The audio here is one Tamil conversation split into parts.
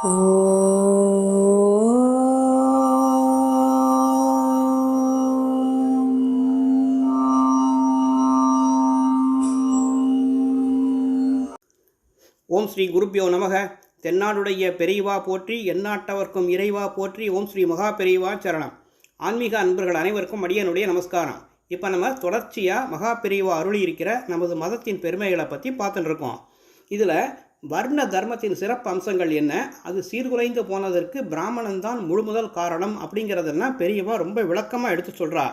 ஓம் ஸ்ரீ குருப்பியோ நமக. தென்னாடுடைய பெரியவா போற்றி எந்நாட்டவர்க்கும் இறைவா போற்றி ஓம் ஸ்ரீ மகா பெரியவா சரணம். ஆன்மீக அன்பர்கள் அனைவருக்கும் அடியனுடைய நமஸ்காரம். இப்போ நம்ம தொடர்ச்சியாக மகா பெரியவா அருளி இருக்கிற நமது மதத்தின் பெருமைகளை பற்றி பார்த்துட்டு இருக்கோம். இதில் வர்ண தர்மத்தின் சிறப்பு அம்சங்கள் என்ன? அது சீர்குலைந்து போனதற்கு பிராமணன் தான் முழுமுதல் காரணம் அப்படிங்கிறதெல்லாம் பெரியவா ரொம்ப விளக்கமாக எடுத்து சொல்கிறா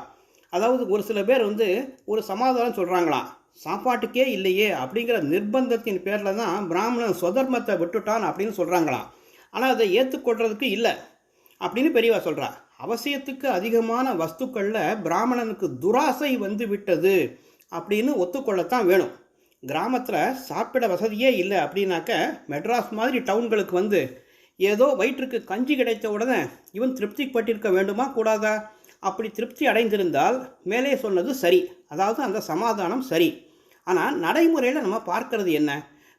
அதாவது ஒரு சில பேர் வந்து ஒரு சமாதானம் சொல்கிறாங்களாம் சாப்பாட்டுக்கே இல்லையே அப்படிங்கிற நிர்பந்தத்தின் பேரில் தான் பிராமணன் சொதர்மத்தை விட்டுட்டான் அப்படின்னு சொல்கிறாங்களாம் ஆனால் அதை ஏற்றுக்கொள்றதுக்கு இல்லை அப்படின்னு பெரியவா சொல்கிறா அவசியத்துக்கு அதிகமான வஸ்துக்களில் பிராமணனுக்கு துராசை வந்து விட்டது அப்படின்னு ஒத்துக்கொள்ளத்தான் வேணும். கிராமத்தில் சாப்பிட வசதியே இல்லை அப்படின்னாக்க மெட்ராஸ் மாதிரி டவுன்களுக்கு வந்து ஏதோ வயிற்றுக்கு கஞ்சி கிடைத்த உடனே இவன் திருப்திப்பட்டிருக்க வேண்டுமா கூடாதா? அப்படி திருப்தி அடைந்திருந்தால் மேலே சொன்னது சரி. அதாவது அந்த சமாதானம் சரி. ஆனால் நடைமுறையில் நம்ம பார்க்கறது என்ன?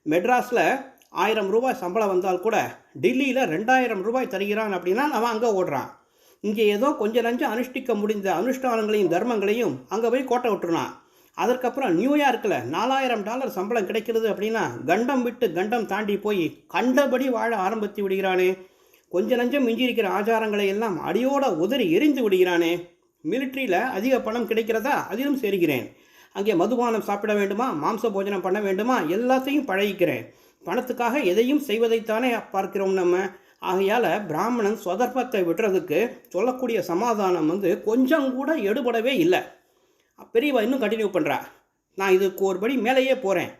மெட்ராஸில் ஆயிரம் ரூபாய் சம்பளம் வந்தால் கூட டெல்லியில் ரெண்டாயிரம் ரூபாய் தருகிறான் அப்படின்னா அவன் அங்கே ஓடுறான். இங்கே ஏதோ கொஞ்சம் நஞ்சம் அனுஷ்டிக்க முடிந்த அனுஷ்டானங்களையும் தர்மங்களையும் அங்கே போய் கோட்டை விட்டுருனான். அதற்கப்புறம் நியூயார்க்கில் நாலாயிரம் டாலர் சம்பளம் கிடைக்கிறது அப்படின்னா கண்டம் விட்டு கண்டம் தாண்டி போய் கண்டபடி வாழ ஆரம்பித்து விடுகிறானே. கொஞ்ச நஞ்சம் மிஞ்சியிருக்கிற ஆச்சாரங்களை எல்லாம் அடியோட உதறி எரிந்து விடுகிறானே. மிலிட்ரியில் அதிக பணம் கிடைக்கிறதா? அதிலும் சேர்கிறேன். அங்கே மதுபானம் சாப்பிட வேண்டுமா? மாம்ச போஜனம் பண்ண வேண்டுமா? எல்லாத்தையும் பழகிக்கிறேன். பணத்துக்காக எதையும் செய்வதைத்தானே பார்க்கிறோம் நம்ம. ஆகையால் பிராமணன் சொதர்ப்பத்தை விடுறதுக்கு சொல்லக்கூடிய சமாதானம் வந்து கொஞ்சம் கூட எடுபடவே இல்லை. பெரியவா இன்னும் கண்டினியூ பண்ணுறா நான் இதுக்கு ஒருபடி மேலேயே போகிறேன்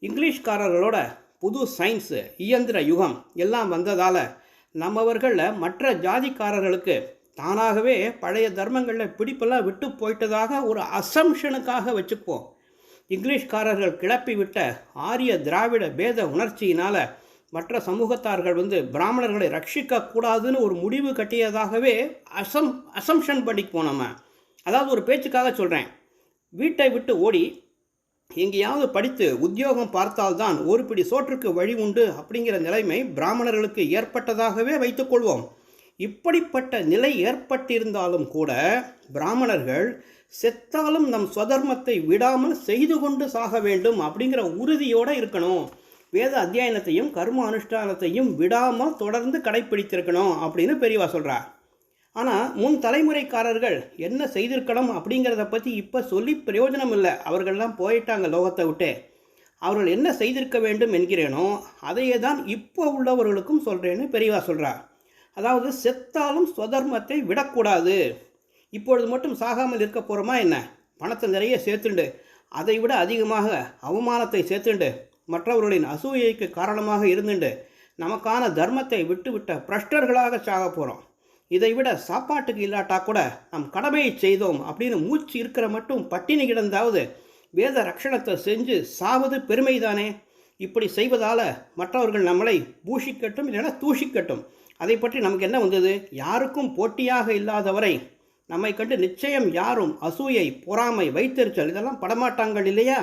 இங்கிலீஷ்காரர்களோட புது சயின்ஸு இயந்திர யுகம் எல்லாம் வந்ததால் நம்மவர்களில் மற்ற ஜாதிக்காரர்களுக்கு தானாகவே பழைய தர்மங்களில் பிடிப்பெல்லாம் விட்டு போயிட்டதாக ஒரு அசம்ஷனுக்காக வச்சுப்போம் இங்கிலீஷ்காரர்கள் கிளப்பி விட்ட ஆரிய திராவிட பேத உணர்ச்சியினால் மற்ற சமூகத்தார்கள் வந்து பிராமணர்களை ரட்சிக்கக்கூடாதுன்னு ஒரு முடிவு கட்டியதாகவே அசம் அசம்ஷன் பண்ணிப்போம் நம்ம. அதாவது ஒரு பேச்சுக்காக சொல்கிறேன் வீட்டை விட்டு ஓடி எங்கேயாவது படித்து உத்தியோகம் பார்த்தால்தான் ஒரு பிடி சோற்றுக்கு வழி உண்டு அப்படிங்கிற நிலைமை பிராமணர்களுக்கு ஏற்பட்டதாகவே வைத்துக்கொள்வோம் இப்படிப்பட்ட நிலை ஏற்பட்டிருந்தாலும் கூட பிராமணர்கள் செத்தாலும் நம் சுதர்மத்தை விடாமல் செய்து கொண்டு சாக வேண்டும் அப்படிங்கிற உறுதியோடு இருக்கணும். வேத அத்தியாயனத்தையும் கர்ம அனுஷ்டானத்தையும் விடாமல் தொடர்ந்து கடைப்பிடித்திருக்கணும் அப்படின்னு பெரியவா சொல்கிறார் ஆனால் முன் தலைமுறைக்காரர்கள் என்ன செய்திருக்கணும் அப்படிங்கிறத பற்றி இப்போ சொல்லி பிரயோஜனம் இல்லை அவர்கள்லாம் போயிட்டாங்க லோகத்தை விட்டு. அவர்கள் என்ன செய்திருக்க வேண்டும் என்கிறேனோ அதையே தான் இப்போ உள்ளவர்களுக்கும் சொல்கிறேன்னு பெரியவா சொல்கிறார் அதாவது செத்தாலும் சுதர்மத்தை விடக்கூடாது. இப்பொழுது மட்டும் சாகாமல் இருக்க போகிறோமா என்ன? பணத்தை நிறைய சேர்த்துண்டு. அதை விட அதிகமாக அவமானத்தை சேர்த்துண்டு. மற்றவர்களின் அசூயைக்கு காரணமாக இருந்துண்டு. நமக்கான தர்மத்தை விட்டுவிட்ட பிரஷ்டர்களாக சாக போகிறோம் இதை விட சாப்பாட்டுக்கு இல்லாட்டா கூட நம் கடமையை செய்தோம் அப்படின்னு மூச்சு இருக்கிற மட்டும் பட்டினி கிடந்தாவது வேத ரக்ஷணத்தை செஞ்சு சாவது பெருமைதானே? இப்படி செய்வதால் மற்றவர்கள் நம்மளை பூஷிக்கட்டும் இல்லைன்னா தூஷிக்கட்டும். அதை பற்றி நமக்கு என்ன வந்தது? யாருக்கும் போட்டியாக இல்லாதவரை நம்மை கண்டு நிச்சயம் யாரும் அசூயை பொறாமை வைத்தெரிச்சல் இதெல்லாம் படமாட்டாங்கள் இல்லையா?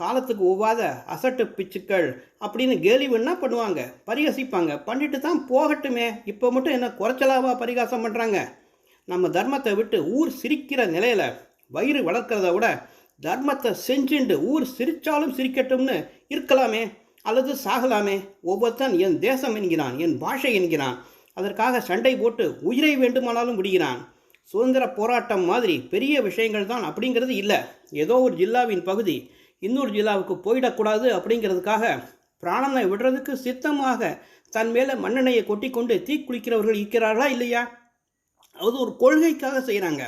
காலத்துக்கு ஒவ்வாத அசட்டு பிச்சுக்கள் அப்படின்னு கேலி வேணா பண்ணுவாங்க? பரிகசிப்பாங்க. பண்ணிட்டு தான் போகட்டுமே. இப்போ மட்டும் என்ன குறைச்சலாவா பரிகாசம் பண்ணுறாங்க நம்ம தர்மத்தை விட்டு ஊர் சிரிக்கிற நிலையில் வயிறு வளர்க்குறத விட தர்மத்தை செஞ்சுண்டு ஊர் சிரித்தாலும் சிரிக்கட்டும்னு இருக்கலாமே. அல்லது சாகலாமே. ஒவ்வொருத்தன் என் தேசம் என்கிறான் என் பாஷை என்கிறான். அதற்காக சண்டை போட்டு உயிரை வேண்டுமானாலும் விடுகிறான். சுதந்திர போராட்டம் மாதிரி பெரிய விஷயங்கள் தான் அப்படிங்கிறது இல்லை. ஏதோ ஒரு ஜில்லாவின் பகுதி. இன்னொரு ஜில்லாவுக்கு போயிடக்கூடாது அப்படிங்கிறதுக்காக பிராணனை விடுறதுக்கு சித்தமாக தன் மேலே மண்ணெண்ணையை கொட்டி கொண்டு தீக்குளிக்கிறவர்கள் இருக்கிறார்களா இல்லையா? அது ஒரு கொள்கைக்காக செய்கிறாங்க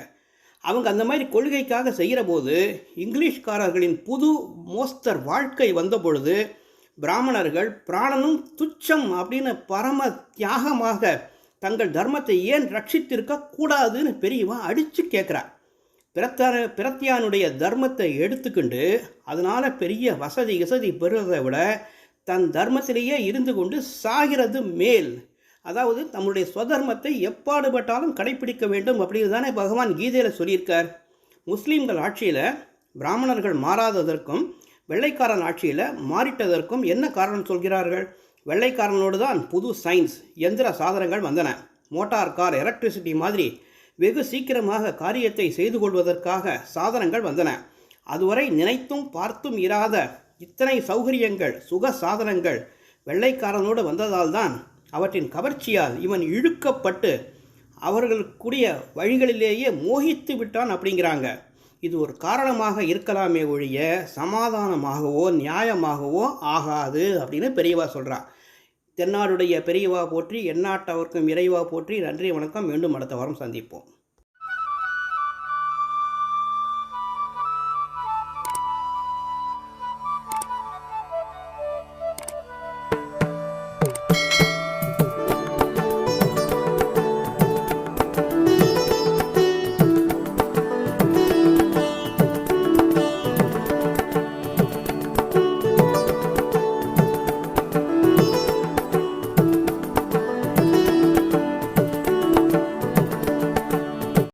அவங்க அந்த மாதிரி கொள்கைக்காக செய்கிற போது இங்கிலீஷ்காரர்களின் புது மோஸ்தர் வாழ்க்கை வந்த பொழுது பிராமணர்கள் பிராணனும் துச்சம் அப்படின்னு பரம தியாகமாக தங்கள் தர்மத்தை ஏன் ரட்சித்திருக்க கூடாதுன்னு பெரியவன் அடித்து கேட்குறா பிரத்தார பிரத்தியானுடைய தர்மத்தை எடுத்துக்கொண்டு அதனால் பெரிய வசதி வசதி பெறுவதை விட தன் தர்மத்திலேயே இருந்து கொண்டு சாகிறது மேல். அதாவது தம்முடைய ஸ்வதர்மத்தை எப்பாடுபட்டாலும் கடைப்பிடிக்க வேண்டும் அப்படின்னு தானே பகவான் கீதையில் சொல்லியிருக்கார். முஸ்லீம்கள் ஆட்சியில் பிராமணர்கள் மாறாததற்கும் வெள்ளைக்காரன் ஆட்சியில் மாறிட்டதற்கும் என்ன காரணம் சொல்கிறார்கள்? வெள்ளைக்காரனோடு தான் புது சயின்ஸ் எந்திர சாதனங்கள் வந்தன. மோட்டார் கார் எலக்ட்ரிசிட்டி மாதிரி வெகு சீக்கிரமாக காரியத்தை செய்து கொள்வதற்காக சாதனங்கள் வந்தன. அதுவரை நினைத்தும் பார்த்தும் இராத இத்தனை சௌகரியங்கள் சுக சாதனங்கள் வெள்ளைக்காரனோடு வந்ததால்தான் அவற்றின் கவர்ச்சியால் இவன் இழுக்கப்பட்டு அவர்களுக்குரிய வழிகளிலேயே மோகித்து விட்டான் அப்படிங்கிறாங்க. இது ஒரு காரணமாக இருக்கலாமே ஒழிய சமாதானமாகவோ நியாயமாகவோ ஆகாது அப்படின்னு பெரியவா சொல்கிறா தென்னாடுடைய பெரியவா போற்றி எந்நாட்டவர்க்கும் இறைவா போற்றி நன்றி வணக்கம். மீண்டும் அடுத்த வாரம் சந்திப்போம்.